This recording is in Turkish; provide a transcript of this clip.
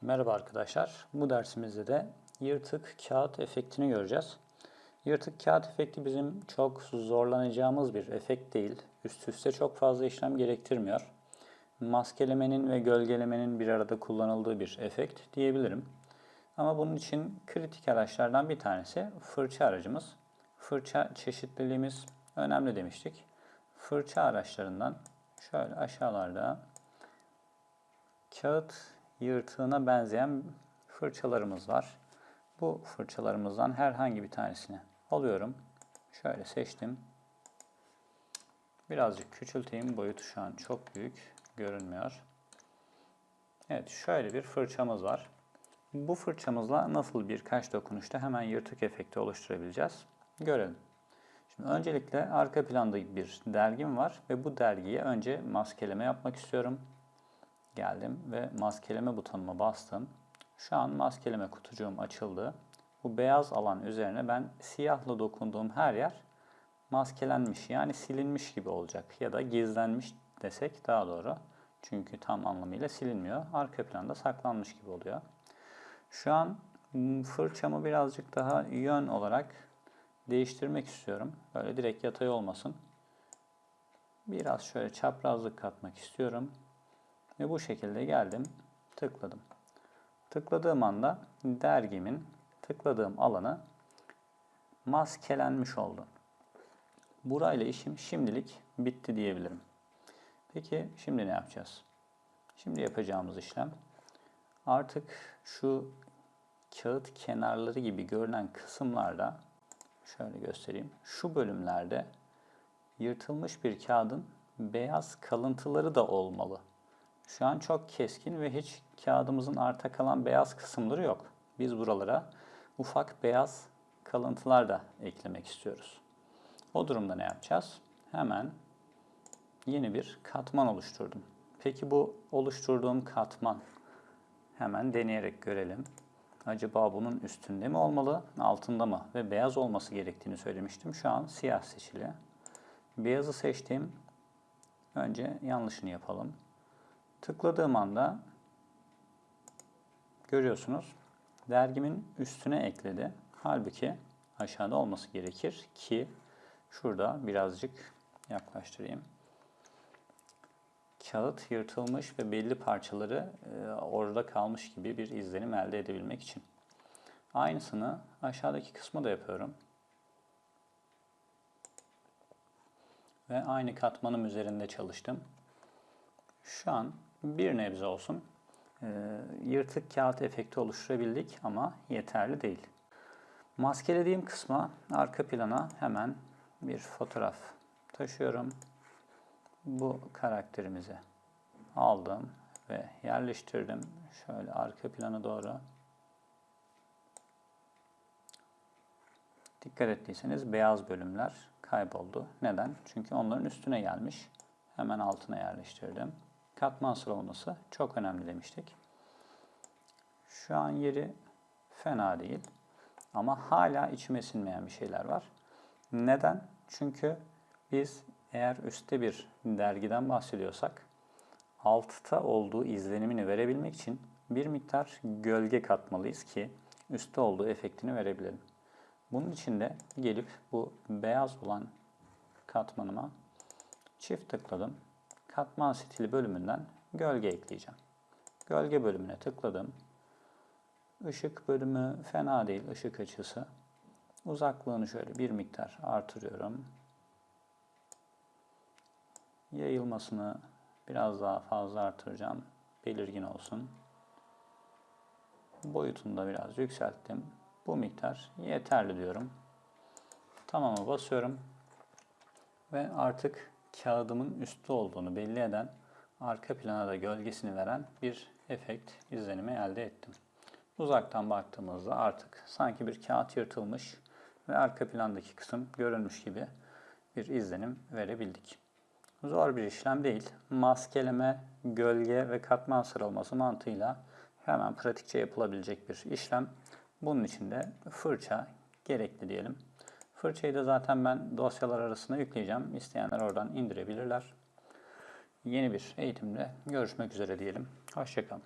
Merhaba arkadaşlar. Bu dersimizde de yırtık kağıt efektini göreceğiz. Yırtık kağıt efekti bizim çok zorlanacağımız bir efekt değil. Üst üste çok fazla işlem gerektirmiyor. Maskelemenin ve gölgelemenin bir arada kullanıldığı bir efekt diyebilirim. Ama bunun için kritik araçlardan bir tanesi fırça aracımız. Fırça çeşitliliğimiz önemli demiştik. Fırça araçlarından şöyle aşağılarda kağıt yırtığına benzeyen fırçalarımız var. Bu fırçalarımızdan herhangi bir tanesini alıyorum. Şöyle seçtim. Birazcık küçülteyim. Boyutu şu an çok büyük. Görünmüyor. Evet şöyle bir fırçamız var. Bu fırçamızla nasıl birkaç dokunuşta hemen yırtık efekti oluşturabileceğiz? Görelim. Şimdi öncelikle arka planda bir dergim var ve bu dergiye önce maskeleme yapmak istiyorum geldim ve maskeleme butonuma bastım. Şu an maskeleme kutucuğum açıldı. Bu beyaz alan üzerine ben siyahla dokunduğum her yer maskelenmiş yani silinmiş gibi olacak ya da gizlenmiş desek daha doğru. Çünkü tam anlamıyla silinmiyor. Arka planda saklanmış gibi oluyor. Şu an fırçamı birazcık daha yön olarak değiştirmek istiyorum. Böyle direkt yatay olmasın. Biraz şöyle çaprazlık katmak istiyorum. Ve bu şekilde geldim, tıkladım. Tıkladığım anda dergimin tıkladığım alanı maskelenmiş oldu. Burayla işim şimdilik bitti diyebilirim. Peki şimdi ne yapacağız? Şimdi yapacağımız işlem artık şu kağıt kenarları gibi görünen kısımlarda şöyle göstereyim. Şu bölümlerde yırtılmış bir kağıdın beyaz kalıntıları da olmalı. Şu an çok keskin ve hiç kağıdımızın arta kalan beyaz kısımları yok. Biz buralara ufak beyaz kalıntılar da eklemek istiyoruz. O durumda ne yapacağız? Hemen yeni bir katman oluşturdum. Peki bu oluşturduğum katman hemen deneyerek görelim. Acaba bunun üstünde mi olmalı, altında mı ve beyaz olması gerektiğini söylemiştim. Şu an siyah seçili. Beyazı seçtim. Önce yanlışını yapalım. Tıkladığım anda görüyorsunuz dergimin üstüne ekledi. Halbuki aşağıda olması gerekir ki şurada birazcık yaklaştırayım. Kağıt yırtılmış ve belli parçaları e, orada kalmış gibi bir izlenim elde edebilmek için. Aynısını aşağıdaki kısmı da yapıyorum. Ve aynı katmanım üzerinde çalıştım. Şu an bir nebze olsun e, yırtık kağıt efekti oluşturabildik ama yeterli değil. Maskelediğim kısma arka plana hemen bir fotoğraf taşıyorum. Bu karakterimizi aldım ve yerleştirdim. Şöyle arka plana doğru. Dikkat ettiyseniz beyaz bölümler kayboldu. Neden? Çünkü onların üstüne gelmiş. Hemen altına yerleştirdim katman sıralaması çok önemli demiştik. Şu an yeri fena değil. Ama hala içime sinmeyen bir şeyler var. Neden? Çünkü biz eğer üstte bir dergiden bahsediyorsak altta olduğu izlenimini verebilmek için bir miktar gölge katmalıyız ki üstte olduğu efektini verebilelim. Bunun için de gelip bu beyaz olan katmanıma çift tıkladım katman stili bölümünden gölge ekleyeceğim. Gölge bölümüne tıkladım. Işık bölümü fena değil, ışık açısı. Uzaklığını şöyle bir miktar artırıyorum. Yayılmasını biraz daha fazla artıracağım. Belirgin olsun. Boyutunu da biraz yükselttim. Bu miktar yeterli diyorum. Tamam'a basıyorum. Ve artık kağıdımın üstü olduğunu belli eden, arka plana da gölgesini veren bir efekt izlenimi elde ettim. Uzaktan baktığımızda artık sanki bir kağıt yırtılmış ve arka plandaki kısım görünmüş gibi bir izlenim verebildik. Zor bir işlem değil. Maskeleme, gölge ve katman sıralaması mantığıyla hemen pratikçe yapılabilecek bir işlem. Bunun için de fırça gerekli diyelim. Fırçayı da zaten ben dosyalar arasında yükleyeceğim. İsteyenler oradan indirebilirler. Yeni bir eğitimde görüşmek üzere diyelim. Hoşçakalın.